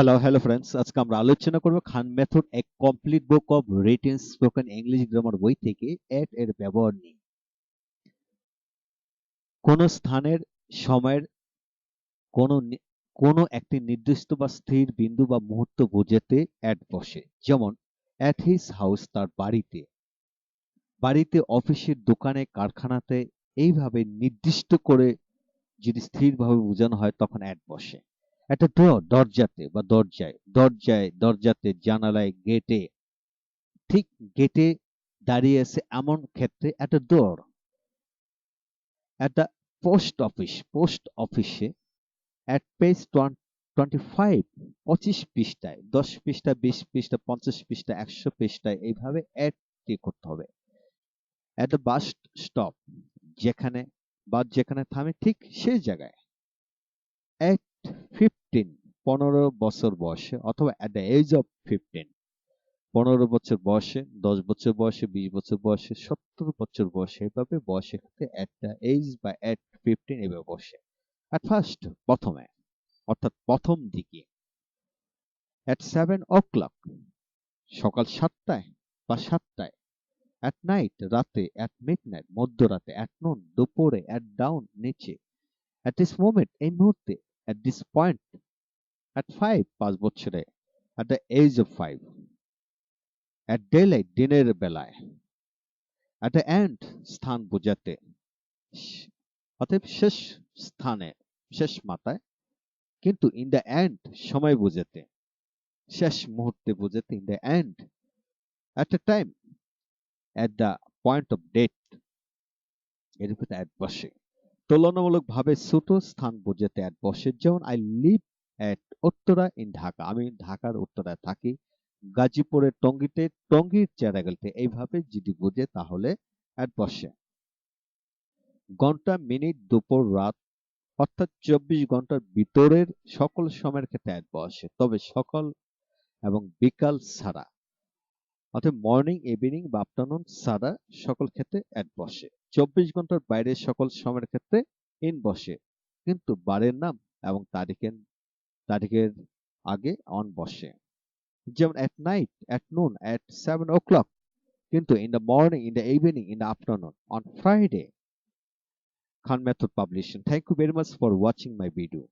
Hello hello friends আজকে আমরা আলোচনা করব খান মেথড এক complete book of written spoken English grammar বই থেকে এট এর ব্যবহার নিয়ে। কোন স্থানের সময়ের কোন কোন একটি নির্দিষ্ট বা স্থির বিন্দু বা মুহূর্ত বোঝাতে অ্যাট বসে। যেমন অ্যাট হিজ হাউস তার বাড়িতে। বাড়িতে অফিসের দোকানে, কারখানাতে এইভাবে নির্দিষ্ট করে যদি স্থিরভাবে বোঝানো হয় তখন অ্যাট বসে। একটা ডোর দরজাতে বা দরজায় দরজায়, দরজাতে, জানালায়, গেটে, ঠিক গেটে দাঁড়িয়ে আছে এমন ক্ষেত্রে একটা ডোর একটা পোস্ট অফিস, পোস্ট অফিসে অ্যাট পেজ টোয়েন্টি ফাইভ পঁচিশ পৃষ্ঠায়, দশ পৃষ্ঠা, বিশ পৃষ্ঠা, পঞ্চাশ পৃষ্ঠা, একশো পৃষ্ঠায় এইভাবে অ্যাড করতে হবে। অ্যাট দ্য বাস স্টপ যেখানে বাস যেখানে থামে ঠিক সেই জায়গায়। অ্যাট ফিফটিন পনেরো বছর বয়সে অথবা at the age of fifteen পনেরো বছর বয়সে, দশ বছর বয়সে, বিশ বছর বয়সে, সত্তর বছর বয়সে, এভাবে বয়সের ক্ষেত্রে অ্যাট দ্য এজ বা অ্যাট ফিফটিন এভাবে বসে। অ্যাট ফার্স্ট প্রথমে, অর্থাৎ প্রথম দিকে অ্যাট সেভেন ও ক্লক সকাল সাতটায় বা সাতটায় অ্যাট নাইট রাতে অ্যাট মিড নাইট মধ্যরাতে অ্যাট নুন দুপুরে অ্যাট ডাউন নিচে অ্যাট দিস মোমেন্ট এই মুহূর্তে at this point, at 5 পাঁচ বছরে, at the age of 5 at daylight দিনের বেলায়, at the end, স্থান বোঝাতে অতএব শেষ স্থানে, শেষ মাথায়, কিন্তু ইন দ্য এন্ড সময় বোঝাতে, শেষ মুহূর্তে বোঝাতে in the end at a time at the point of date এর ভিতরে অ্যাট বসে তুলনামূলকভাবে ছোট স্থান বোঝাতে অ্যাট বসে যেমন I live at Uttara in Dhaka. আমি ঢাকার উত্তরায় থাকি। গাজীপুরের টঙ্গিতে, টঙ্গির চেরাগেলতে এইভাবে যদি বোঝে তাহলে অ্যাট বসে। ঘণ্টা, মিনিট, দুপুর, রাত, অর্থাৎ চব্বিশ ঘণ্টার ভিতরের সকল সময়ের ক্ষেত্রে অ্যাট বসে। তবে সকাল এবং বিকাল ছাড়া, অর্থাৎ মর্নিং ইভিনিং বা আফটারনুন ছাড়া সকল ক্ষেত্রে অ্যাট বসে। চব্বিশ ঘণ্টার বাইরে সকল সময়ের ক্ষেত্রে ইন বসে কিন্তু বারের নাম এবং তারিখের তারিখের আগে অন বসে যেমন at night at noon at seven o'clock কিন্তু in the morning in the evening in the afternoon on Friday Khan Method Publishing. Thank you very much for watching my video.